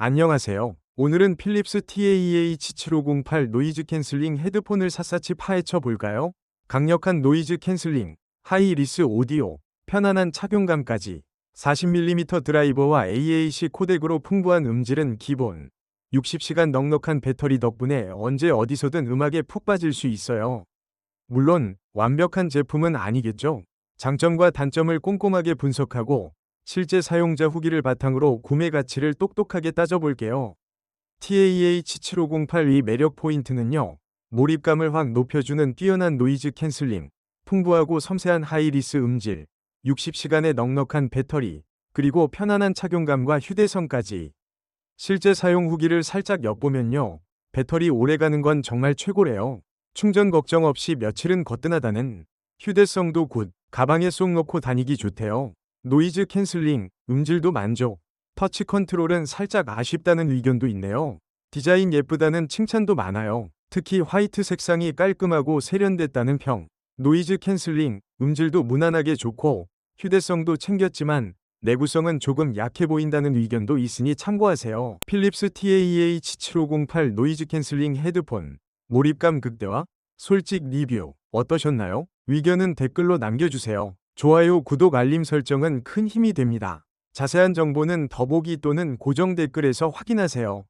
안녕하세요. 오늘은 필립스 TAEH7508 노이즈 캔슬링 헤드폰을 샅샅이 파헤쳐 볼까요? 강력한 노이즈 캔슬링, 하이 리스 오디오, 편안한 착용감까지 40mm 드라이버와 AAC 코덱으로 풍부한 음질은 기본. 60시간 넉넉한 배터리 덕분에 언제 어디서든 음악에 푹 빠질 수 있어요. 물론 완벽한 제품은 아니겠죠. 장점과 단점을 꼼꼼하게 분석하고 실제 사용자 후기를 바탕으로 구매 가치를 똑똑하게 따져볼게요. TAH7508의 매력 포인트는요. 몰입감을 확 높여주는 뛰어난 노이즈 캔슬링, 풍부하고 섬세한 하이리스 음질, 60시간의 넉넉한 배터리, 그리고 편안한 착용감과 휴대성까지. 실제 사용 후기를 살짝 엿보면요. 배터리 오래가는 건 정말 최고래요. 충전 걱정 없이 며칠은 거뜬하다는 휴대성도 굿, 가방에 쏙 넣고 다니기 좋대요. 노이즈 캔슬링, 음질도 만족. 터치 컨트롤은 살짝 아쉽다는 의견도 있네요. 디자인 예쁘다는 칭찬도 많아요. 특히 화이트 색상이 깔끔하고 세련됐다는 평. 노이즈 캔슬링, 음질도 무난하게 좋고 휴대성도 챙겼지만 내구성은 조금 약해 보인다는 의견도 있으니 참고하세요. 필립스 TAEH7508 노이즈 캔슬링 헤드폰. 몰입감 극대화? 솔직 리뷰 어떠셨나요? 의견은 댓글로 남겨주세요. 좋아요, 구독, 알림 설정은 큰 힘이 됩니다. 자세한 정보는 더보기 또는 고정 댓글에서 확인하세요.